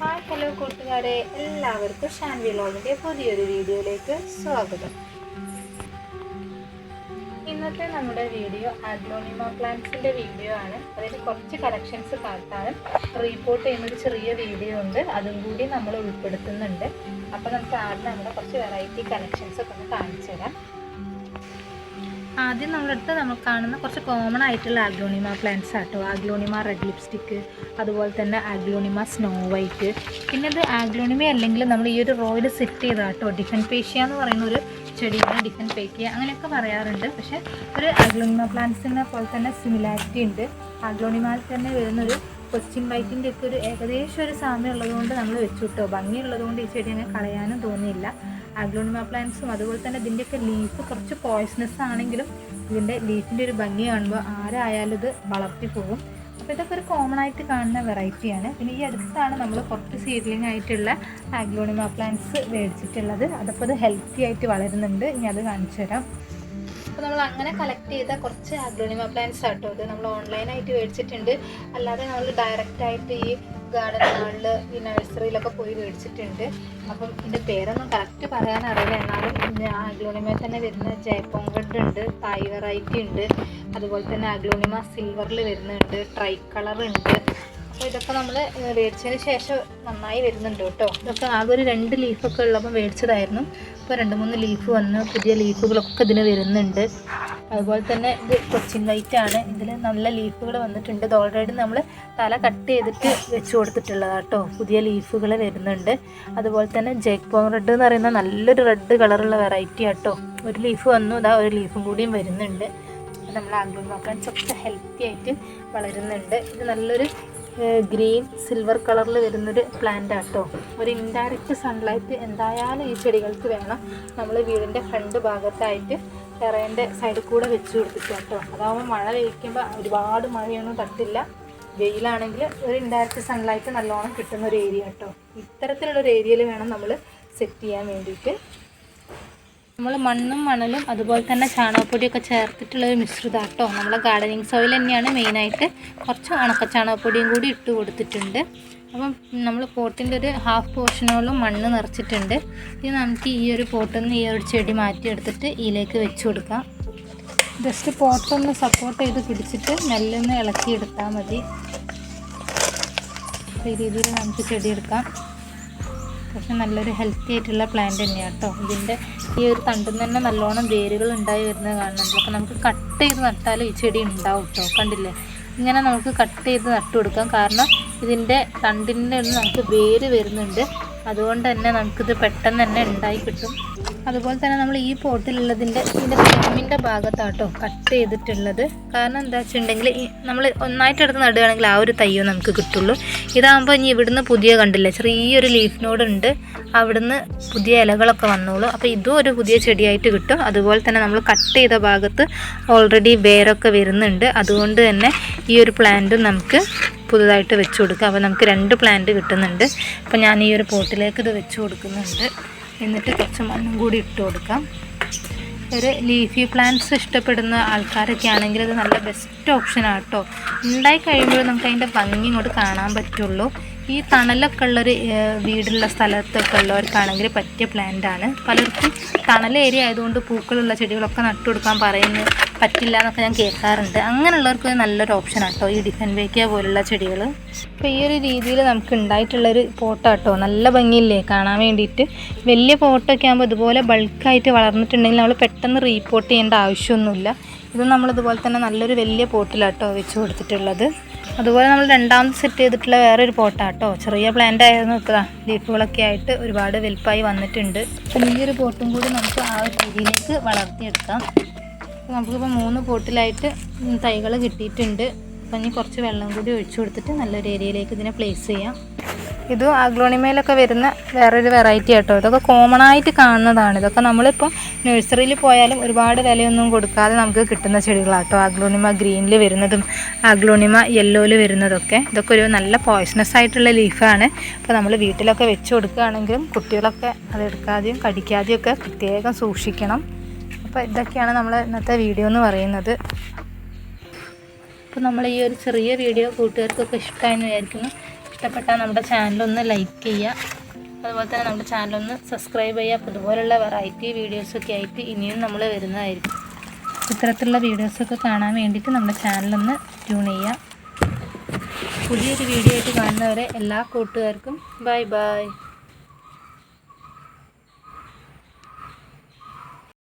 Hi hello കൂട്ടുകാരെ എല്ലാവർക്കും ഷാൻവി ലോഗിന്റെ പുതിയൊരു വീഡിയോയിലേക്ക് സ്വാഗതം. ഇന്നത്തെ നമ്മുടെ വീഡിയോ ആഗ്ലോണിമ പ്ലാന്റ്സിന്റെ വീഡിയോ ആണ്. അതിൽ കുറച്ച് കളക്ഷൻസ് കാട്ടാനും റീപ്പോർട്ട് ചെയ്യുന്നൊരു ചെറിയ വീഡിയോ ഉണ്ട്. അതും കൂടി നമ്മൾ ഉൾപ്പെടുത്തുന്നുണ്ട്. അപ്പോൾ നമുക്ക് ആദ്യം നമ്മുടെ കുറച്ച് വെറൈറ്റി കളക്ഷൻസ് ഒക്കെ ഒന്ന് കാണിച്ചു തരാം ആദ്യം നമ്മളെടുത്ത് നമ്മൾ കാണുന്ന കുറച്ച് കോമൺ ആയിട്ടുള്ള ആഗ്ലോണിമ പ്ലാന്റ്സ് ആട്ടോ. ആഗ്ലോണിമ റെഡ് ലിപ്സ്റ്റിക്ക് അതുപോലെ തന്നെ ആഗ്ലോണിമ സ്നോ വൈറ്റ് പിന്നെ ഇത് ആഗ്ലോണിമ അല്ലെങ്കിൽ നമ്മൾ ഈ ഒരു റോയിൽ സെറ്റ് ചെയ്താട്ടോ. ഡിഫൻ പേഷ്യ എന്ന് പറയുന്ന ഒരു ചെടിയാണ് ഡിഫൻ പേക്കിയ അങ്ങനെയൊക്കെ പറയാറുണ്ട്. പക്ഷേ ഒരു ആഗ്ലോണിമ പ്ലാന്റ്സിനെ പോലെ തന്നെ സിമിലാരിറ്റി ഉണ്ട്. ആഗ്ലോണിമയിൽ തന്നെ വരുന്നൊരു കൊച്ചിൻ വൈറ്റിന്റെ ഒരു ഏകദേശം ഒരു സാമ്യം ഉള്ളതുകൊണ്ട് നമ്മൾ വെച്ചു കിട്ടോ ഭംഗിയുള്ളതുകൊണ്ട് ഈ ചെടി അങ്ങനെ കളയാനും തോന്നിയില്ല. ആഗ്ലോണിമ പ്ലാന്റ്സും അതുപോലെ തന്നെ ഇതിന്റെയൊക്കെ ലീഫ് കുറച്ച് പോയ്സണസ് ആണെങ്കിലും ഇതിന്റെ ലീഫിന്റെ ഒരു ഭംഗി കാണുമ്പോൾ ആരായാലും ഇത് വളർത്തി പോകും. അപ്പോൾ ഇതൊക്കെ ഒരു കോമൺ ആയിട്ട് കാണുന്ന വെറൈറ്റിയാണ് പിന്നെ ഈ അടുത്താണ് നമ്മൾ കുറച്ച് സീഡ്ലിംഗ് ആയിട്ടുള്ള ആഗ്ലോണിമ പ്ലാന്റ്സ് മേടിച്ചിട്ടുള്ളത്. അതപ്പോൾ ഇത് ഹെൽത്തി ആയിട്ട് വളരുന്നുണ്ട്. ഇനി അത് കാണിച്ചു തരാം അപ്പോൾ നമ്മൾ അങ്ങനെ കളക്ട് ചെയ്ത കുറച്ച് ആഗ്ലോണിമ പ്ലാന്റ്സ് ആട്ടോ ഇത്. നമ്മൾ ഓൺലൈനായിട്ട് മേടിച്ചിട്ടുണ്ട്. അല്ലാതെ നമ്മൾ ഡയറക്റ്റ് ആയിട്ട് ഈ ഗാർഡൻ ഹാളിൽ ഈ നഴ്സറിയിലൊക്കെ പോയി മേടിച്ചിട്ടുണ്ട്. അപ്പം ഇതിന്റെ പേരൊന്നും കറക്റ്റ് പറയാൻ അറിയില്ല. എന്നാലും അഗ്ലോണിമ തന്നെ വരുന്ന ജയപ്പോങ്കഡ് ഉണ്ട് തായ് വെറൈറ്റി ഉണ്ട്. അതുപോലെ തന്നെ അഗ്ലോണിമ സിൽവറിൽ വരുന്നുണ്ട് ട്രൈ കളർ ഉണ്ട്. അപ്പോൾ ഇതൊക്കെ നമ്മൾ മേടിച്ചതിന് ശേഷം നന്നായി വരുന്നുണ്ട് കേട്ടോ. ഇതൊക്കെ ആകെ ഒരു രണ്ട് ലീഫൊക്കെ ഉള്ളപ്പോൾ മേടിച്ചതായിരുന്നു ഇപ്പോൾ രണ്ട് മൂന്ന് ലീഫ് വന്ന് പുതിയ ലീഫുകളൊക്കെ ഇതിന് വരുന്നുണ്ട്. അതുപോലെ തന്നെ ഇത് കൊച്ചിൻ വൈറ്റ് ആണ്. ഇതിൽ നല്ല ലീഫുകൾ വന്നിട്ടുണ്ട്. ഇത് ഓൾറെഡി നമ്മൾ തല കട്ട് ചെയ്തിട്ട് വെച്ച് കൊടുത്തിട്ടുള്ളതാണ് കേട്ടോ. പുതിയ ലീഫുകൾ വരുന്നുണ്ട്. അതുപോലെ തന്നെ ജേക്ക് പോങ് റെഡ് എന്ന് പറയുന്ന നല്ലൊരു റെഡ് കളറുള്ള വെറൈറ്റി ആട്ടോ ഒരു ലീഫ് വന്നു ഇതാ ഒരു ലീഫും കൂടിയും വരുന്നുണ്ട്. നമ്മൾ ആഗ്രഹം നോക്കാൻ ചൊക്കെ ഹെൽത്തി ആയിട്ട് വളരുന്നുണ്ട്. ഇത് നല്ലൊരു ഗ്രീൻ സിൽവർ കളറിൽ വരുന്നൊരു പ്ലാന്റ് ആട്ടോ. ഒരു ഇൻഡയറക്റ്റ് സൺലൈറ്റ് എന്തായാലും ഈ ചെടികൾക്ക് വേണം. നമ്മൾ വീടിന്റെ ഫ്രണ്ട് ഭാഗത്തായിട്ട് ടെറേന്റെ സൈഡിൽ കൂടെ വെച്ച് കൊടുത്തിട്ട് കേട്ടോ. അതാകുമ്പോൾ മഴ പെയ്ക്കുമ്പോൾ ഒരുപാട് മഴയൊന്നും തട്ടില്ല. വെയിലാണെങ്കിൽ ഒരു ഇൻഡയറക്റ്റ് സൺലൈറ്റ് നല്ലോണം കിട്ടുന്ന ഒരു ഏരിയ കേട്ടോ. ഇത്തരത്തിലുള്ള ഒരു ഏരിയയിൽ വേണം നമ്മൾ സെറ്റ് ചെയ്യാൻ വേണ്ടിയിട്ട്. നമ്മൾ മണ്ണും മണലും അതുപോലെ തന്നെ ചാണകപ്പൊടിയൊക്കെ ചേർത്തിട്ടുള്ള ഒരു മിശ്രിതാട്ടോ നമ്മളെ ഗാർഡനിങ് സോയിൽ തന്നെയാണ് മെയിനായിട്ട് കുറച്ച് ഉണക്ക ചാണകപ്പൊടിയും കൂടി ഇട്ട് കൊടുത്തിട്ടുണ്ട്. അപ്പം നമ്മൾ പോട്ടിന്റെ ഒരു ഹാഫ് പോർഷനോളം മണ്ണ് നിറച്ചിട്ടുണ്ട്. ഇനി നമുക്ക് ഈ ഒരു പോട്ടിൽ നിന്ന് ഈ ഒരു ചെടി മാറ്റിയെടുത്തിട്ട് ഇതിലേക്ക് വെച്ച് കൊടുക്കാം. ജസ്റ്റ് പോട്ടൊന്ന് സപ്പോർട്ട് ചെയ്ത് പിടിച്ചിട്ട് നെല്ലൊന്ന് ഇളക്കിയെടുത്താൽ മതി. ഈ രീതിയിൽ നമുക്ക് ചെടി എടുക്കാം. പക്ഷെ നല്ലൊരു ഹെൽത്തി ആയിട്ടുള്ള പ്ലാന്റ് തന്നെയാണ് കേട്ടോ ഇതിന്റെ ഈ ഒരു തണ്ടിൽ തന്നെ നല്ലോണം വേരുകൾ ഉണ്ടായി വരുന്നത് കാണുന്നുണ്ട്. അപ്പോൾ നമുക്ക് കട്ട് ചെയ്ത് നട്ടാലും ഈ ചെടി ഉണ്ടാവും കേട്ടോ കണ്ടില്ലേ? ഇങ്ങനെ നമുക്ക് കട്ട് ചെയ്ത് നട്ടു കൊടുക്കാം. കാരണം ഇതിന്റെ തണ്ടിന്റെ നമുക്ക് വേര് വരുന്നുണ്ട്. അതുകൊണ്ട് തന്നെ നമുക്കിത് പെട്ടെന്ന് തന്നെ ഉണ്ടായി കിട്ടും. അതുപോലെ തന്നെ നമ്മൾ ഈ പോട്ടിലുള്ളതിന്റെ ഇതിന്റെ ഫ്രെയിമിന്റെ ഭാഗത്താട്ടോ കട്ട് ചെയ്തിട്ടുള്ളത്. കാരണം എന്താ വെച്ചിട്ടുണ്ടെങ്കിൽ നമ്മൾ ഒന്നായിട്ട് എടുത്ത് നടുകയാണെങ്കിൽ ആ ഒരു തയ്യോ നമുക്ക് കിട്ടുള്ളൂ. ഇതാകുമ്പോൾ ഇനി ഇവിടുന്ന് പുതിയ കണ്ടില്ലേ ചെറിയൊരു ലീഫ് നോഡ് ഉണ്ട്. അവിടുന്ന് പുതിയ ഇലകളൊക്കെ വന്നോളൂ. അപ്പോൾ ഇതും ഒരു പുതിയ ചെടിയായിട്ട് കിട്ടും. അതുപോലെ തന്നെ നമ്മൾ കട്ട് ചെയ്ത ഭാഗത്ത് ഓൾറെഡി വേരൊക്കെ വരുന്നുണ്ട്. അതുകൊണ്ട് തന്നെ ഈ ഒരു പ്ലാന്റും നമുക്ക് പുതുതായിട്ട് വെച്ച് കൊടുക്കുക അപ്പോൾ നമുക്ക് രണ്ട് പ്ലാന്റ് കിട്ടുന്നുണ്ട്. അപ്പോൾ ഞാൻ ഈ ഒരു പോട്ടിലേക്ക് ഇത് വെച്ച് കൊടുക്കുന്നുണ്ട്. എന്നിട്ട് കുറച്ച് മണ്ണും കൂടി ഇട്ട് കൊടുക്കാം. ഒരു ലീഫി പ്ലാന്റ്സ് ഇഷ്ടപ്പെടുന്ന ആൾക്കാരൊക്കെ ആണെങ്കിൽ അത് നല്ല ബെസ്റ്റ് ഓപ്ഷനാണ് കേട്ടോ ഉണ്ടായി കഴിയുമ്പോൾ നമുക്ക് അതിന്റെ ഭംഗി ഇങ്ങോട്ട് കാണാൻ പറ്റുള്ളൂ. ഈ തണലൊക്കെ ഉള്ളൊരു വീടുള്ള സ്ഥലത്തൊക്കെ ഉള്ളവർക്കാണെങ്കിൽ പറ്റിയ പ്ലാന്റ് ആണ്. പലർക്കും തണൽ ഏരിയ ആയതുകൊണ്ട് പൂക്കളുള്ള ചെടികളൊക്കെ നട്ടു കൊടുക്കാൻ പറയുന്നു. പറ്റില്ല എന്നൊക്കെ ഞാൻ കേൾക്കാറുണ്ട്. അങ്ങനെയുള്ളവർക്ക് നല്ലൊരു ഓപ്ഷൻ ആട്ടോ ഈ ഡിഫൻ വേക്കിയ പോലുള്ള ചെടികൾ അപ്പോൾ ഈ ഒരു രീതിയിൽ നമുക്ക് ഉണ്ടായിട്ടുള്ളൊരു പോട്ടാട്ടോ നല്ല ഭംഗിയില്ലേ കാണാൻ വേണ്ടിയിട്ട്. വലിയ പോട്ടൊക്കെ ആകുമ്പോൾ ഇതുപോലെ ബൾക്കായിട്ട് വളർന്നിട്ടുണ്ടെങ്കിൽ നമ്മൾ പെട്ടെന്ന് റീപ്പോർട്ട് ചെയ്യേണ്ട ആവശ്യമൊന്നുമില്ല. ഇത് നമ്മളിതുപോലെ തന്നെ നല്ലൊരു വലിയ പോട്ടിലാട്ടോ വെച്ച് കൊടുത്തിട്ടുള്ളത്. അതുപോലെ നമ്മൾ രണ്ടാമത് സെറ്റ് ചെയ്തിട്ടുള്ള വേറൊരു പോട്ടാട്ടോ. ചെറിയ പ്ലാന്റ് ആയിരുന്നു ഇപ്പോൾ ലീഫുകളൊക്കെ ആയിട്ട് ഒരുപാട് വലുപ്പായി വന്നിട്ടുണ്ട്. അപ്പം ഈ ഒരു പോട്ടും കൂടി നമുക്ക് ആ ഒരു രീതിയിലേക്ക് വളർത്തിയെടുക്കാം. നമുക്കിപ്പോൾ മൂന്ന് പോട്ടിലായിട്ട് തൈകൾ കിട്ടിയിട്ടുണ്ട്. അപ്പം ഇനി കുറച്ച് വെള്ളം കൂടി ഒഴിച്ചു കൊടുത്തിട്ട് നല്ലൊരു ഏരിയയിലേക്ക് ഇതിനെ പ്ലേസ് ചെയ്യാം. ഇതും ആഗ്ലോണിമയിലൊക്കെ വരുന്ന വേറൊരു വെറൈറ്റി ആട്ടോ. ഇതൊക്കെ കോമൺ ആയിട്ട് കാണുന്നതാണ്. ഇതൊക്കെ നമ്മളിപ്പോൾ നഴ്സറിയിൽ പോയാലും ഒരുപാട് വിലയൊന്നും കൊടുക്കാതെ നമുക്ക് കിട്ടുന്ന ചെടികളാട്ടോ. ആഗ്ലോണിമ ഗ്രീനിൽ വരുന്നതും ആഗ്ലോണിമ യെല്ലോയിൽ വരുന്നതൊക്കെ. ഇതൊക്കെ ഒരു നല്ല പോയ്സണസ് ആയിട്ടുള്ള ലീഫാണ് അപ്പോൾ നമ്മൾ വീട്ടിലൊക്കെ വെച്ച് കൊടുക്കുകയാണെങ്കിലും കുട്ടികളൊക്കെ അത് എടുക്കാതെയും കടിക്കാതെയും ഒക്കെ പ്രത്യേകം സൂക്ഷിക്കണം. അപ്പോൾ ഇതൊക്കെയാണ് നമ്മൾ ഇന്നത്തെ വീഡിയോ എന്ന് പറയുന്നത്. അപ്പോൾ നമ്മൾ ഈ ഒരു ചെറിയ വീഡിയോ കൂട്ടുകാർക്കൊക്കെ ഇഷ്ടമായെന്ന് വിചാരിക്കുന്നു. ഇഷ്ടപ്പെട്ടാൽ നമ്മുടെ ചാനലൊന്ന് ലൈക്ക് ചെയ്യുക. അതുപോലെ തന്നെ നമ്മുടെ ചാനലൊന്ന് സബ്സ്ക്രൈബ് ചെയ്യുക. അപ്പോൾ ഇതുപോലുള്ള വെറൈറ്റി വീഡിയോസൊക്കെ ആയിട്ട് ഇനിയും നമ്മൾ വരുന്നതായിരിക്കും. ഇത്തരത്തിലുള്ള വീഡിയോസൊക്കെ കാണാൻ വേണ്ടിയിട്ട് നമ്മുടെ ചാനലൊന്ന് ട്യൂൺ ചെയ്യുക. പുതിയൊരു വീഡിയോ ആയിട്ട് കാണുന്നവരെ എല്ലാ കൂട്ടുകാർക്കും ബൈ ബൈ.